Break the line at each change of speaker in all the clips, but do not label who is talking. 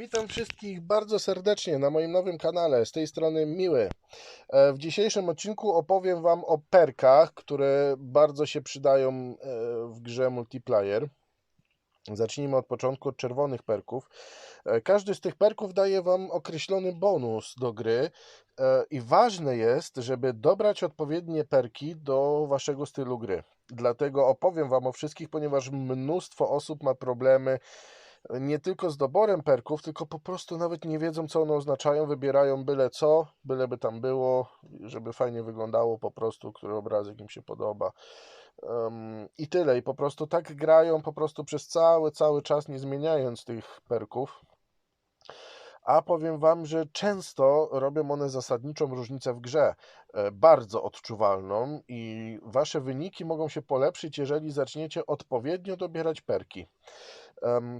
Witam wszystkich bardzo serdecznie na moim nowym kanale. Z tej strony Miły. E, W dzisiejszym odcinku opowiem Wam o perkach, które bardzo się przydają e, w grze multiplayer. Zacznijmy od początku, od czerwonych perków. E, Każdy z tych perków daje Wam określony bonus do gry i ważne jest, żeby dobrać odpowiednie perki do Waszego stylu gry. Dlatego opowiem Wam o wszystkich, ponieważ mnóstwo osób ma problemy nie tylko z doborem perków, tylko po prostu nawet nie wiedzą, co one oznaczają, wybierają byle co, byleby tam było, żeby fajnie wyglądało po prostu, który obrazek im się podoba. Em, I tyle. I po prostu tak grają po prostu przez cały, cały czas, nie zmieniając tych perków. A powiem Wam, że często robią one zasadniczą różnicę w grze, e, bardzo odczuwalną, i Wasze wyniki mogą się polepszyć, jeżeli zaczniecie odpowiednio dobierać perki.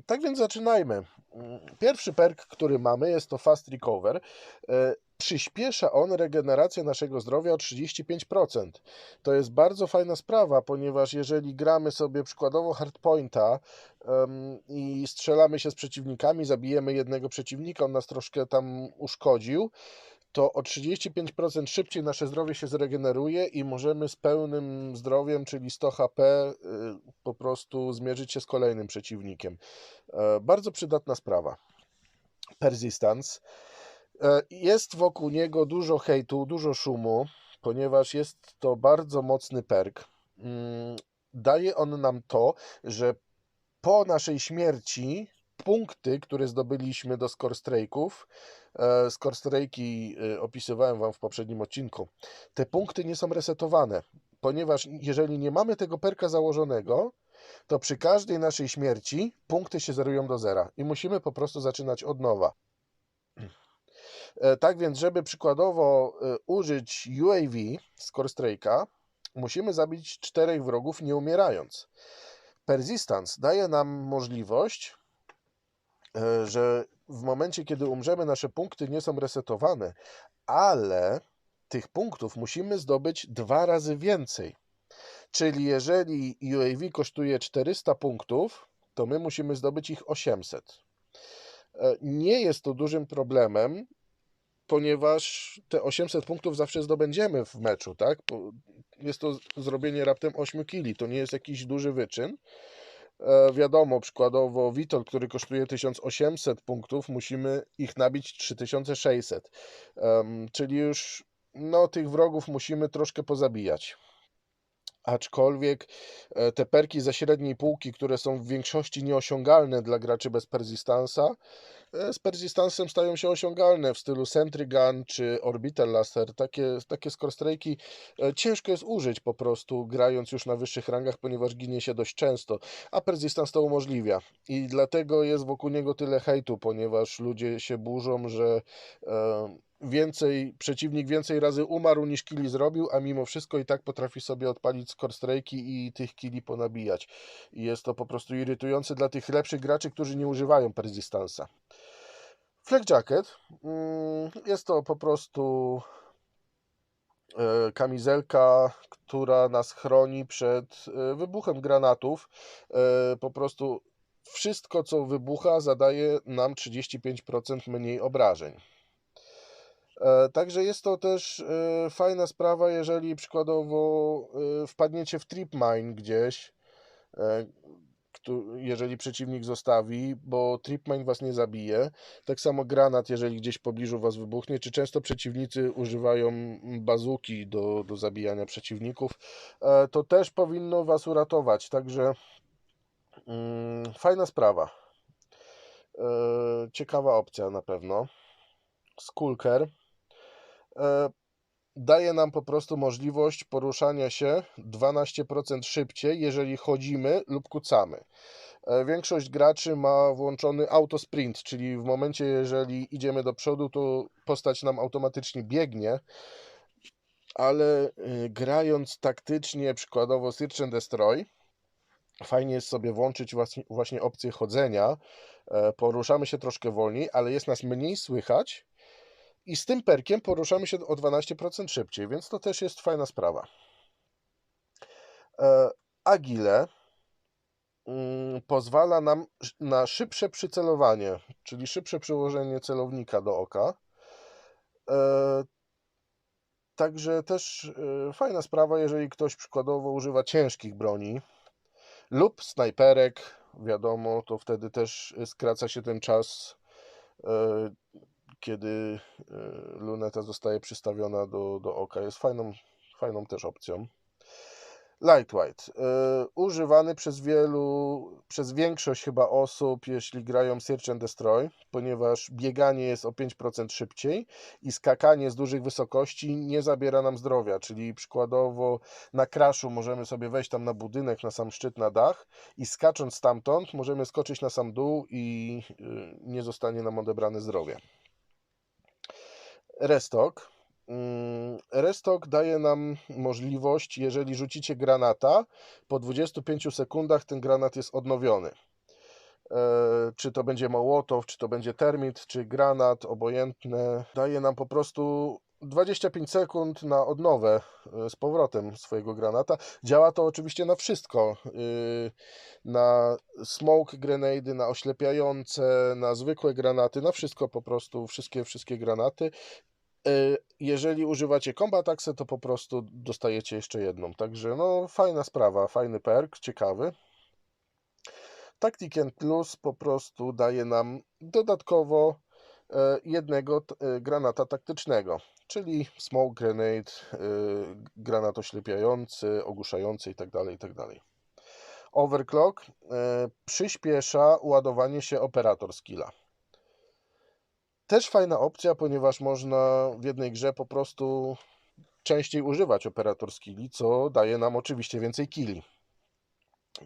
Tak więc zaczynajmy. Mm, Pierwszy perk, który mamy, jest to Fast Recover. E, Przyspiesza on regenerację naszego zdrowia o 35%. To jest bardzo fajna sprawa, ponieważ jeżeli gramy sobie przykładowo hardpointa i strzelamy się z przeciwnikami, zabijemy jednego przeciwnika, on nas troszkę tam uszkodził, to o 35% szybciej nasze zdrowie się zregeneruje i możemy z pełnym zdrowiem, czyli 100 HP, y, po prostu zmierzyć się z kolejnym przeciwnikiem. E, Bardzo przydatna sprawa. Persistence. E, Jest wokół niego dużo hejtu, dużo szumu, ponieważ jest to bardzo mocny perk. Mm, Daje on nam to, że po naszej śmierci punkty, które zdobyliśmy do score strike'ów, e, score strike'i e, opisywałem Wam w poprzednim odcinku, te punkty nie są resetowane, ponieważ jeżeli nie mamy tego perka założonego, to przy każdej naszej śmierci punkty się zerują do zera i musimy po prostu zaczynać od nowa. E, Tak więc, żeby przykładowo użyć UAV score strike'a, musimy zabić czterech wrogów nie umierając. Persistence daje nam możliwość, że w momencie, kiedy umrzemy, nasze punkty nie są resetowane, ale tych punktów musimy zdobyć dwa razy więcej. Czyli jeżeli UAV kosztuje 400 punktów, to my musimy zdobyć ich 800. E, Nie jest to dużym problemem, ponieważ te 800 punktów zawsze zdobędziemy w meczu, tak? Jest to zrobienie raptem 8 kili, to nie jest jakiś duży wyczyn. E, wiadomo, przykładowo Witold, który kosztuje 1800 punktów, musimy ich nabić 3600. Em, czyli już no, tych wrogów musimy troszkę pozabijać. Aczkolwiek e, te perki ze średniej półki, które są w większości nieosiągalne dla graczy bez Persistansa, z Persistansem stają się osiągalne w stylu Sentry Gun czy Orbital Laser. Takie, takie score strike'i e, ciężko jest użyć po prostu grając już na wyższych rangach, ponieważ ginie się dość często, a Persistance to umożliwia. I dlatego jest wokół niego tyle hejtu, ponieważ ludzie się burzą, że e, więcej, przeciwnik więcej razy umarł niż kili zrobił, a mimo wszystko i tak potrafi sobie odpalić score strike'i i tych kili ponabijać. I jest to po prostu irytujące dla tych lepszych graczy, którzy nie używają Persistansa. Flak Jacket mm, jest to po prostu e, kamizelka, która nas chroni przed e, wybuchem granatów. E, Po prostu wszystko, co wybucha, zadaje nam 35% mniej obrażeń. Także jest to też fajna sprawa, jeżeli przykładowo wpadniecie w trip mine gdzieś, jeżeli przeciwnik zostawi, bo trip mine was nie zabije. Tak samo granat, jeżeli gdzieś w pobliżu was wybuchnie, czy często przeciwnicy używają bazuki do, do zabijania przeciwników, e, to też powinno was uratować. Także mm, fajna sprawa. E, Ciekawa opcja na pewno. Skulker e, daje nam po prostu możliwość poruszania się 12% szybciej, jeżeli chodzimy lub kucamy. E, Większość graczy ma włączony autosprint, czyli w momencie, jeżeli idziemy do przodu, to postać nam automatycznie biegnie, ale y, grając taktycznie, przykładowo Search and Destroy, fajnie jest sobie włączyć właśnie, właśnie opcję chodzenia. E, Poruszamy się troszkę wolniej, ale jest nas mniej słychać i z tym perkiem poruszamy się o 12% szybciej, więc to też jest fajna sprawa. E, Agile mm, pozwala nam na szybsze przycelowanie, czyli szybsze przyłożenie celownika do oka. E, Także też e, fajna sprawa, jeżeli ktoś przykładowo używa ciężkich broni lub snajperek, wiadomo, to wtedy też skraca się ten czas, kiedy e, luneta zostaje przystawiona do, do oka. Jest fajną, fajną też opcją. Lightweight. e, Używany przez wielu, przez większość chyba osób, jeśli grają Search and Destroy, ponieważ bieganie jest o 5% szybciej i skakanie z dużych wysokości nie zabiera nam zdrowia, czyli przykładowo na crashu możemy sobie wejść tam na budynek, na sam szczyt, na dach i skacząc stamtąd możemy skoczyć na sam dół i y, nie zostanie nam odebrane zdrowie. Restock. Mm, Restock daje nam możliwość, jeżeli rzucicie granata, po 25 sekundach ten granat jest odnowiony. E, Czy to będzie mołotow, czy to będzie termit, czy granat, obojętne. Daje nam po prostu 25 sekund na odnowę e, z powrotem swojego granata. Działa to oczywiście na wszystko. y, Na smoke grenady, na oślepiające, na zwykłe granaty, na wszystko po prostu, wszystkie, wszystkie granaty. Y, Jeżeli używacie Combat Axe, to po prostu dostajecie jeszcze jedną. Także no fajna sprawa, fajny perk, ciekawy. Tactic Plus po prostu daje nam dodatkowo e, jednego e, granata taktycznego, czyli smoke grenade, e, granat oślepiający, ogłuszający itd. itd. Overclock e, przyspiesza ładowanie się operator skilla. Też fajna opcja, ponieważ można w jednej grze po prostu częściej używać operator skilli, co daje nam oczywiście więcej killi.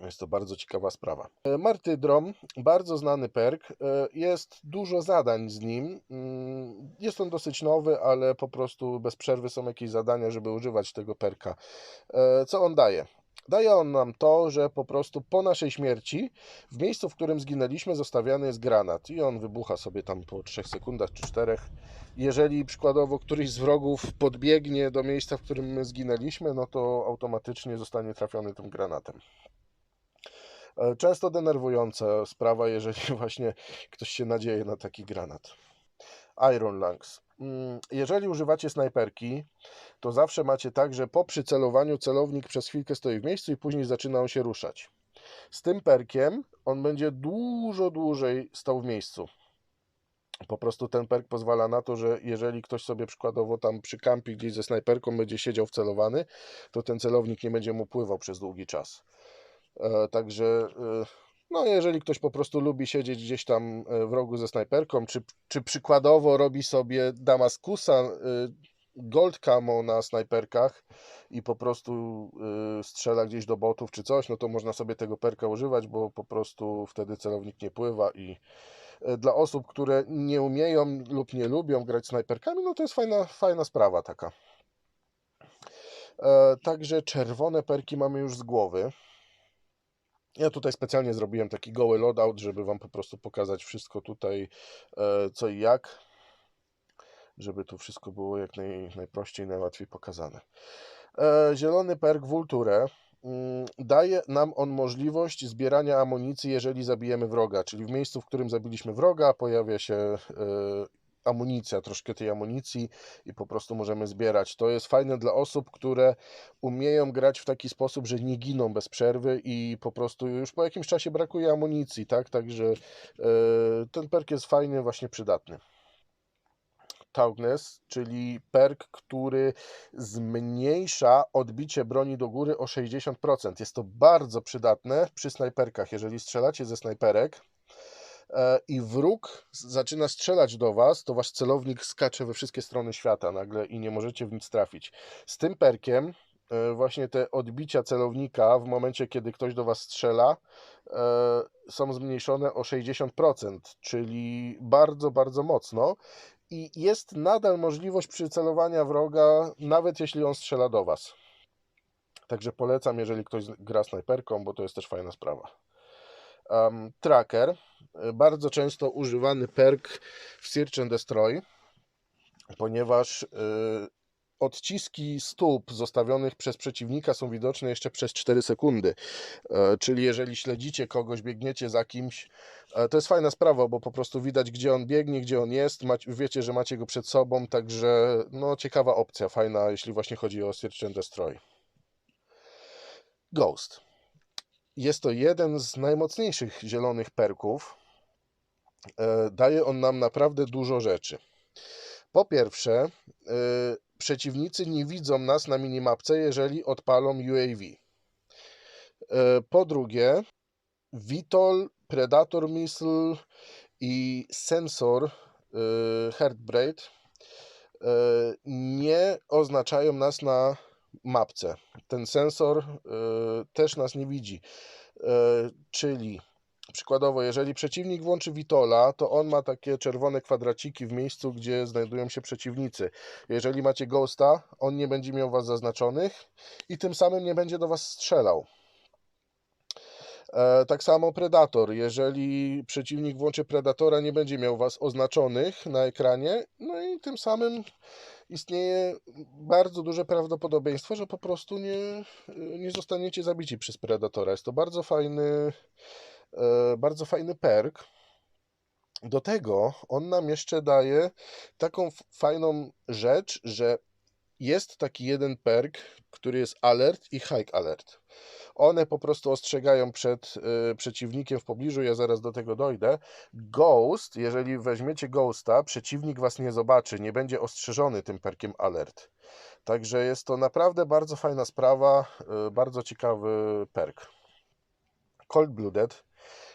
Jest to bardzo ciekawa sprawa. E, Martydrom, bardzo znany perk. e, Jest dużo zadań z nim. Mm, Jest on dosyć nowy, ale po prostu bez przerwy są jakieś zadania, żeby używać tego perka. E, Co on daje? Daje on nam to, że po prostu po naszej śmierci w miejscu, w którym zginęliśmy, zostawiany jest granat i on wybucha sobie tam po 3 sekundach czy 4. Jeżeli przykładowo któryś z wrogów podbiegnie do miejsca, w którym my zginęliśmy, no to automatycznie zostanie trafiony tym granatem. E, Często denerwująca sprawa, jeżeli właśnie ktoś się nadzieje na taki granat. Iron Lungs. Mm, Jeżeli używacie snajperki, to zawsze macie tak, że po przycelowaniu celownik przez chwilkę stoi w miejscu i później zaczyna on się ruszać. Z tym perkiem on będzie dużo dłużej stał w miejscu. Po prostu ten perk pozwala na to, że jeżeli ktoś sobie przykładowo tam przy kampie gdzieś ze snajperką będzie siedział wcelowany, to ten celownik nie będzie mu pływał przez długi czas. E, Także, e, no jeżeli ktoś po prostu lubi siedzieć gdzieś tam e, w rogu ze snajperką, czy, czy przykładowo robi sobie Damaskusa e, Gold Camo na snajperkach i po prostu e, strzela gdzieś do botów czy coś, no to można sobie tego perka używać, bo po prostu wtedy celownik nie pływa i dla osób, które nie umieją lub nie lubią grać snajperkami, no to jest fajna, fajna sprawa taka. Także czerwone perki mamy już z głowy. Ja tutaj specjalnie zrobiłem taki goły loadout, żeby Wam po prostu pokazać wszystko tutaj, e, co i jak, żeby tu wszystko było jak naj, najprościej, najłatwiej pokazane. E, Zielony perk Vulture mm, daje nam on możliwość zbierania amunicji, jeżeli zabijemy wroga, czyli w miejscu, w którym zabiliśmy wroga, pojawia się e, amunicja, troszkę tej amunicji i po prostu możemy zbierać. To jest fajne dla osób, które umieją grać w taki sposób, że nie giną bez przerwy i po prostu już po jakimś czasie brakuje amunicji, tak? Także e, ten perk jest fajny, właśnie przydatny. Toughness, czyli perk, który zmniejsza odbicie broni do góry o 60%. Jest to bardzo przydatne przy snajperkach. Jeżeli strzelacie ze snajperek, i wróg zaczyna strzelać do was, to wasz celownik skacze we wszystkie strony świata nagle i nie możecie w nic trafić. Z tym perkiem e, właśnie te odbicia celownika w momencie, kiedy ktoś do was strzela, e, są zmniejszone o 60%, czyli bardzo, bardzo mocno. I jest nadal możliwość przycelowania wroga, nawet jeśli on strzela do was. Także polecam, jeżeli ktoś gra snajperką, bo to jest też fajna sprawa. Um, tracker, y, bardzo często używany perk w Search and Destroy, ponieważ y, odciski stóp zostawionych przez przeciwnika są widoczne jeszcze przez 4 sekundy. E, Czyli jeżeli śledzicie kogoś, biegniecie za kimś, e, to jest fajna sprawa, bo po prostu widać, gdzie on biegnie, gdzie on jest, wiecie, że macie go przed sobą, także no ciekawa opcja, fajna, jeśli właśnie chodzi o Search and Destroy. Ghost. Jest to jeden z najmocniejszych zielonych perków. E, Daje on nam naprawdę dużo rzeczy. Po pierwsze, e, przeciwnicy nie widzą nas na minimapce, jeżeli odpalą UAV. E, Po drugie, Vitol, Predator Missile i sensor Heartbreak nie oznaczają nas na mapce. Ten sensor e, też nas nie widzi. E, Czyli przykładowo, jeżeli przeciwnik włączy Vitola, to on ma takie czerwone kwadraciki w miejscu, gdzie znajdują się przeciwnicy. Jeżeli macie Ghosta, on nie będzie miał was zaznaczonych i tym samym nie będzie do was strzelał. E, Tak samo Predator. Jeżeli przeciwnik włączy Predatora, nie będzie miał was oznaczonych na ekranie, no i tym samym istnieje bardzo duże prawdopodobieństwo, że po prostu nie, nie zostaniecie zabici przez Predatora. Jest to bardzo fajny, e, bardzo fajny perk. Do tego on nam jeszcze daje taką fajną rzecz, że jest taki jeden perk, który jest alert i hike alert. One po prostu ostrzegają przed y, przeciwnikiem w pobliżu, ja zaraz do tego dojdę. Ghost, jeżeli weźmiecie Ghosta, przeciwnik was nie zobaczy, nie będzie ostrzeżony tym perkiem alert. Także jest to naprawdę bardzo fajna sprawa, y, bardzo ciekawy perk. Cold Blooded,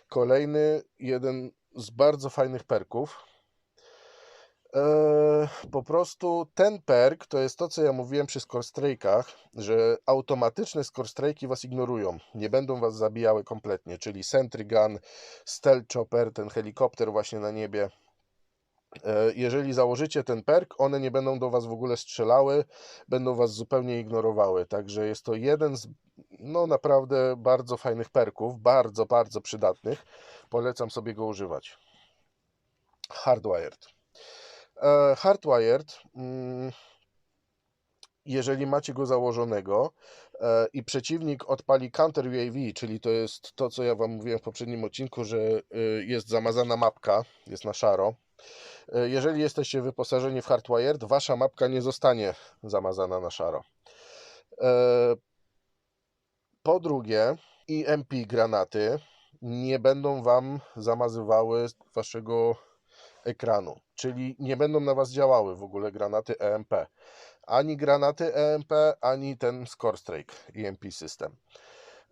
kolejny jeden z bardzo fajnych perków. Eee, po prostu ten perk to jest to, co ja mówiłem przy scorestrike'ach, że automatyczne scorestrike'i was ignorują, nie będą was zabijały kompletnie, czyli Sentry Gun, Stealth Chopper, ten helikopter właśnie na niebie. E, Jeżeli założycie ten perk, one nie będą do was w ogóle strzelały, będą was zupełnie ignorowały. Także jest to jeden z no naprawdę bardzo fajnych perków, bardzo, bardzo przydatnych. Polecam sobie go używać. Hardwired. E, Hardwired, mm, jeżeli macie go założonego e, i przeciwnik odpali counter UAV, czyli to jest to, co ja Wam mówiłem w poprzednim odcinku, że y, jest zamazana mapka, jest na szaro. E, Jeżeli jesteście wyposażeni w Hardwired, Wasza mapka nie zostanie zamazana na szaro. Po drugie, EMP granaty nie będą Wam zamazywały Waszego ekranu, czyli nie będą na Was działały w ogóle granaty EMP. Ani granaty EMP, ani ten Score Strike EMP system.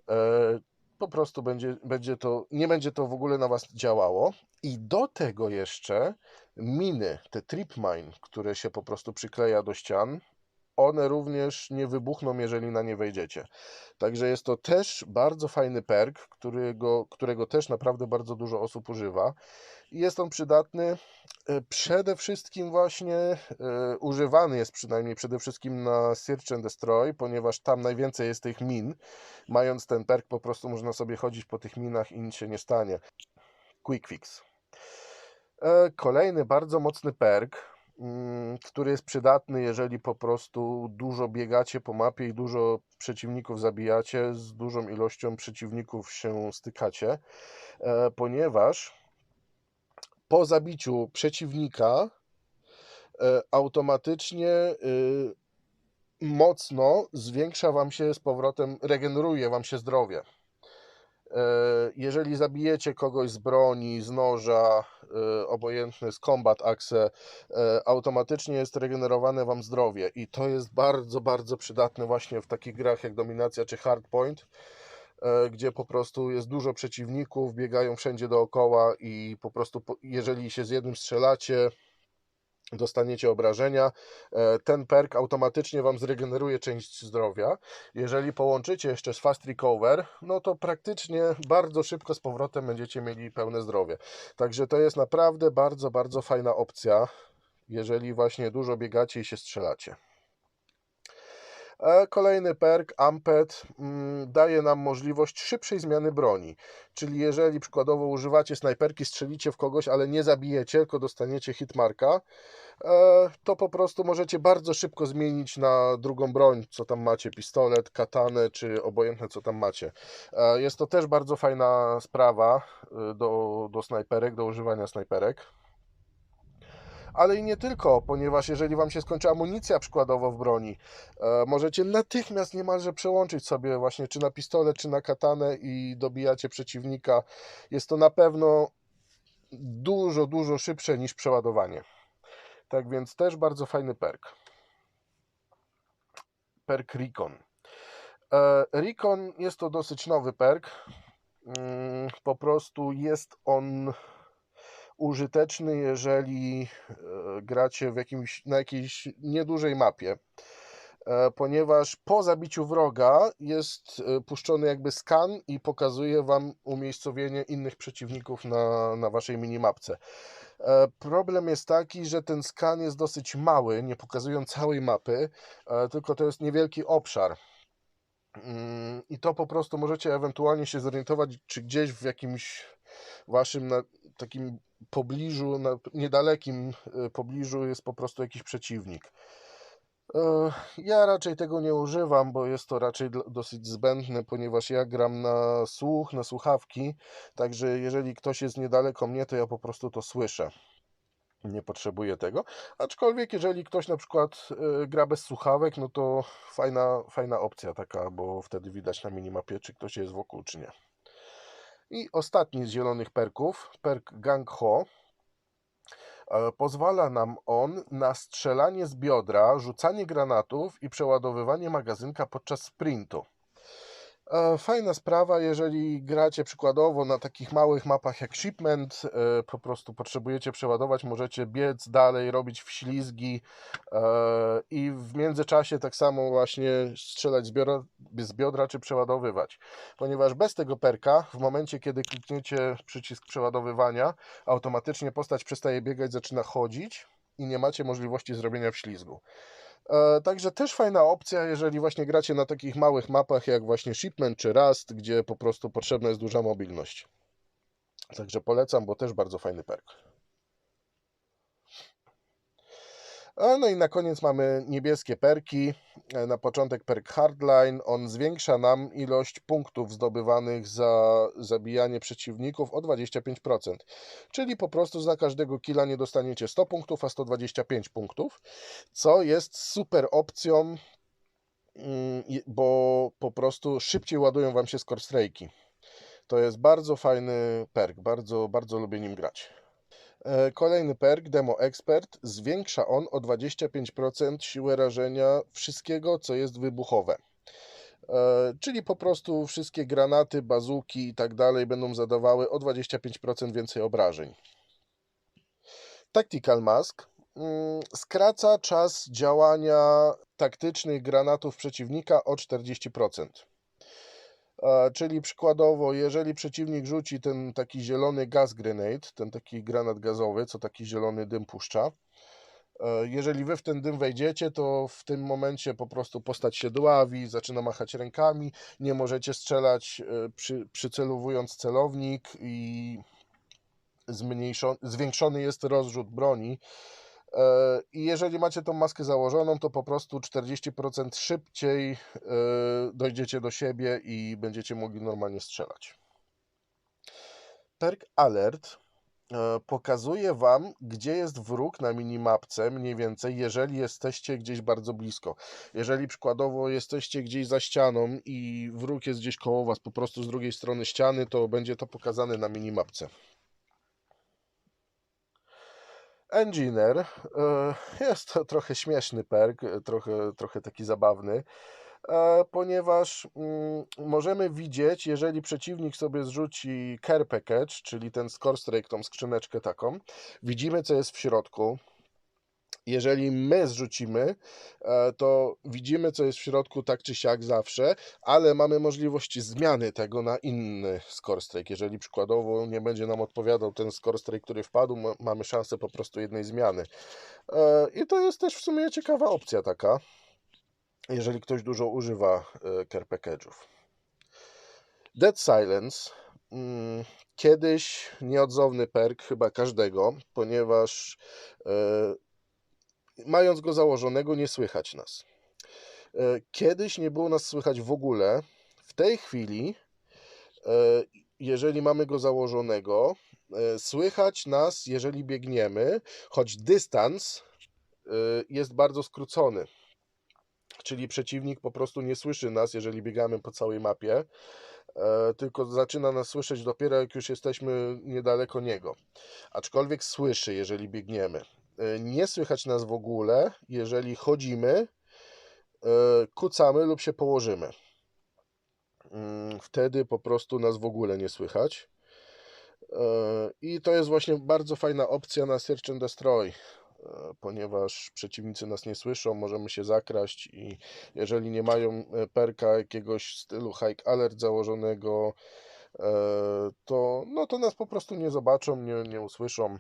E, Po prostu będzie, będzie to, nie będzie to w ogóle na Was działało. I do tego jeszcze miny, te trip mine, które się po prostu przykleja do ścian, one również nie wybuchną, jeżeli na nie wejdziecie. Także jest to też bardzo fajny perk, którego, którego też naprawdę bardzo dużo osób używa. Jest on przydatny e, przede wszystkim właśnie, e, używany jest przynajmniej przede wszystkim na Search and Destroy, ponieważ tam najwięcej jest tych min. Mając ten perk po prostu można sobie chodzić po tych minach i nic się nie stanie. Quick Fix. E, Kolejny bardzo mocny perk, który jest przydatny, jeżeli po prostu dużo biegacie po mapie i dużo przeciwników zabijacie, z dużą ilością przeciwników się stykacie, e, ponieważ po zabiciu przeciwnika e, automatycznie y, mocno zwiększa Wam się z powrotem, regeneruje Wam się zdrowie. E, Jeżeli zabijecie kogoś z broni, z noża, e, obojętny z combat axe, e, automatycznie jest regenerowane Wam zdrowie. I to jest bardzo, bardzo przydatne właśnie w takich grach jak Dominacja czy Hardpoint, gdzie po prostu jest dużo przeciwników, biegają wszędzie dookoła i po prostu jeżeli się z jednym strzelacie, dostaniecie obrażenia, e, ten perk automatycznie Wam zregeneruje część zdrowia. Jeżeli połączycie jeszcze z Fast Recover, no to praktycznie bardzo szybko z powrotem będziecie mieli pełne zdrowie. Także to jest naprawdę bardzo, bardzo fajna opcja, jeżeli właśnie dużo biegacie i się strzelacie. E, Kolejny perk, Amped, mm, daje nam możliwość szybszej zmiany broni. Czyli jeżeli przykładowo używacie snajperki, strzelicie w kogoś, ale nie zabijecie, tylko dostaniecie hitmarka, e, to po prostu możecie bardzo szybko zmienić na drugą broń, co tam macie, pistolet, katanę, czy obojętne co tam macie. E, Jest to też bardzo fajna sprawa do, do snajperek, do używania snajperek ale i nie tylko, ponieważ jeżeli Wam się skończy amunicja przykładowo w broni, e, możecie natychmiast niemalże przełączyć sobie właśnie czy na pistolet, czy na katanę i dobijacie przeciwnika. Jest to na pewno dużo, dużo szybsze niż przeładowanie. Tak więc też bardzo fajny perk. Perk Recon. E, Recon jest to dosyć nowy perk. Mm, Po prostu jest on użyteczny, jeżeli e, gracie w jakimś, na jakiejś niedużej mapie, e, ponieważ po zabiciu wroga jest e, puszczony jakby skan i pokazuje Wam umiejscowienie innych przeciwników na, na Waszej minimapce. Problem jest taki, że ten skan jest dosyć mały, nie pokazują całej mapy, tylko to jest niewielki obszar. Mm, I to po prostu możecie ewentualnie się zorientować, czy gdzieś w jakimś waszym takim pobliżu, na niedalekim e, pobliżu jest po prostu jakiś przeciwnik. E, Ja raczej tego nie używam, bo jest to raczej dosyć zbędne, ponieważ ja gram na słuch, na słuchawki, także jeżeli ktoś jest niedaleko mnie, to ja po prostu to słyszę. Nie potrzebuję tego. Aczkolwiek, jeżeli ktoś na przykład e, gra bez słuchawek, no to fajna, fajna opcja taka, bo wtedy widać na minimapie, czy ktoś jest wokół, czy nie. I ostatni z zielonych perków, perk Gang Ho. E, Pozwala nam on na strzelanie z biodra, rzucanie granatów i przeładowywanie magazynka podczas sprintu. E, Fajna sprawa, jeżeli gracie przykładowo na takich małych mapach jak Shipment, e, po prostu potrzebujecie przeładować, możecie biec dalej, robić wślizgi e, i w międzyczasie tak samo właśnie strzelać z biodra, z biodra czy przeładowywać. Ponieważ bez tego perka, w momencie kiedy klikniecie przycisk przeładowywania, automatycznie postać przestaje biegać, zaczyna chodzić i nie macie możliwości zrobienia wślizgu. E, Także też fajna opcja, jeżeli właśnie gracie na takich małych mapach jak właśnie Shipment czy Rust, gdzie po prostu potrzebna jest duża mobilność. Także polecam, bo też bardzo fajny perk. A No i na koniec mamy niebieskie perki. E, Na początek perk Hardline. On zwiększa nam ilość punktów zdobywanych za zabijanie przeciwników o 25%. Czyli po prostu za każdego killa nie dostaniecie 100 punktów, a 125 punktów, co jest super opcją, mm, bo po prostu szybciej ładują Wam się score strajki. To jest bardzo fajny perk, bardzo, bardzo lubię nim grać. E, Kolejny perk, Demo Expert, zwiększa on o 25% siłę rażenia wszystkiego, co jest wybuchowe. E, Czyli po prostu wszystkie granaty, bazuki i tak dalej będą zadawały o 25% więcej obrażeń. Tactical Mask mm, skraca czas działania taktycznych granatów przeciwnika o 40%. Czyli przykładowo, jeżeli przeciwnik rzuci ten taki zielony gas grenade, ten taki granat gazowy, co taki zielony dym puszcza, e, jeżeli wy w ten dym wejdziecie, to w tym momencie po prostu postać się dławi, zaczyna machać rękami, nie możecie strzelać e, przy, przycelowując celownik i zmniejszony, zwiększony jest rozrzut broni. E, I jeżeli macie tą maskę założoną, to po prostu 40% szybciej e, dojdziecie do siebie i będziecie mogli normalnie strzelać. Perk Alert e, pokazuje Wam, gdzie jest wróg na minimapce, mniej więcej, jeżeli jesteście gdzieś bardzo blisko. Jeżeli przykładowo jesteście gdzieś za ścianą i wróg jest gdzieś koło Was, po prostu z drugiej strony ściany, to będzie to pokazane na minimapce. Engineer. e, Jest to trochę śmieszny perk, e, trochę, trochę taki zabawny, e, ponieważ mm, możemy widzieć, jeżeli przeciwnik sobie zrzuci care package, czyli ten score strike, tą skrzyneczkę taką, widzimy co jest w środku. Jeżeli my zrzucimy, e, to widzimy co jest w środku tak czy siak zawsze, ale mamy możliwość zmiany tego na inny score. Jeżeli przykładowo nie będzie nam odpowiadał ten score który wpadł, ma- mamy szansę po prostu jednej zmiany. E, I to jest też w sumie ciekawa opcja taka. jeżeli ktoś dużo używa care package'ów. Dead Silence mm, kiedyś nieodzowny perk chyba każdego, ponieważ e, mając go założonego nie słychać nas. E, Kiedyś nie było nas słychać w ogóle. W tej chwili, e, jeżeli mamy go założonego, e, słychać nas, jeżeli biegniemy, choć dystans jest bardzo skrócony. Czyli przeciwnik po prostu nie słyszy nas, jeżeli biegamy po całej mapie, tylko zaczyna nas słyszeć dopiero jak już jesteśmy niedaleko niego. Aczkolwiek słyszy, jeżeli biegniemy. E, Nie słychać nas w ogóle, jeżeli chodzimy, e, kucamy lub się położymy. Mm, Wtedy po prostu nas w ogóle nie słychać. E, I to jest właśnie bardzo fajna opcja na Search and Destroy, ponieważ przeciwnicy nas nie słyszą, możemy się zakraść i jeżeli nie mają perka jakiegoś stylu Hike Alert założonego, to, no to nas po prostu nie zobaczą, nie, nie usłyszą.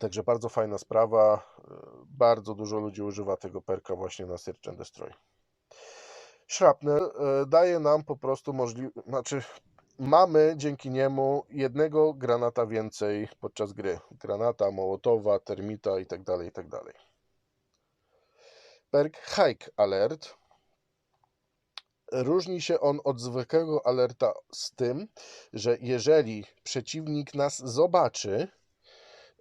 Także bardzo fajna sprawa. e, Bardzo dużo ludzi używa tego perka właśnie na Search and Destroy. Shrapnel e, daje nam po prostu możliwość, znaczy mamy dzięki niemu jednego granata więcej podczas gry. Granata, mołotowa, termita itd. itd. Perk Hike Alert. Różni się on od zwykłego alerta z tym, że jeżeli przeciwnik nas zobaczy,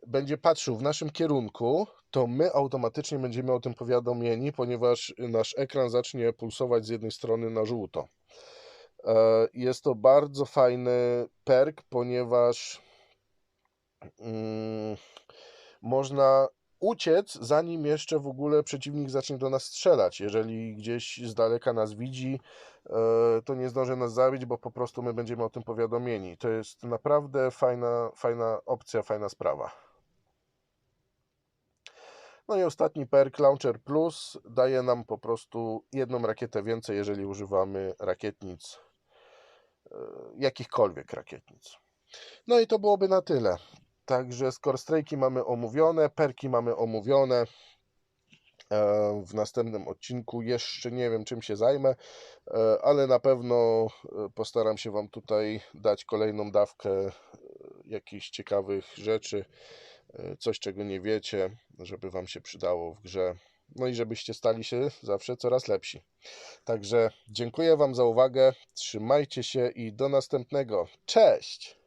będzie patrzył w naszym kierunku, to my automatycznie będziemy o tym powiadomieni, ponieważ nasz ekran zacznie pulsować z jednej strony na żółto. E, Jest to bardzo fajny perk, ponieważ mm, można uciec, zanim jeszcze w ogóle przeciwnik zacznie do nas strzelać. Jeżeli gdzieś z daleka nas widzi, e, to nie zdąży nas zabić, bo po prostu my będziemy o tym powiadomieni. To jest naprawdę fajna, fajna opcja, fajna sprawa. No i ostatni perk Launcher Plus daje nam po prostu jedną rakietę więcej, jeżeli używamy rakietnic, e, jakichkolwiek rakietnic. No i to byłoby na tyle. Także score strajki mamy omówione, perki mamy omówione. E, W następnym odcinku jeszcze nie wiem czym się zajmę, e, ale na pewno postaram się Wam tutaj dać kolejną dawkę jakichś ciekawych rzeczy, coś czego nie wiecie, żeby Wam się przydało w grze. No i żebyście stali się zawsze coraz lepsi. Także dziękuję Wam za uwagę, trzymajcie się i do następnego. Cześć!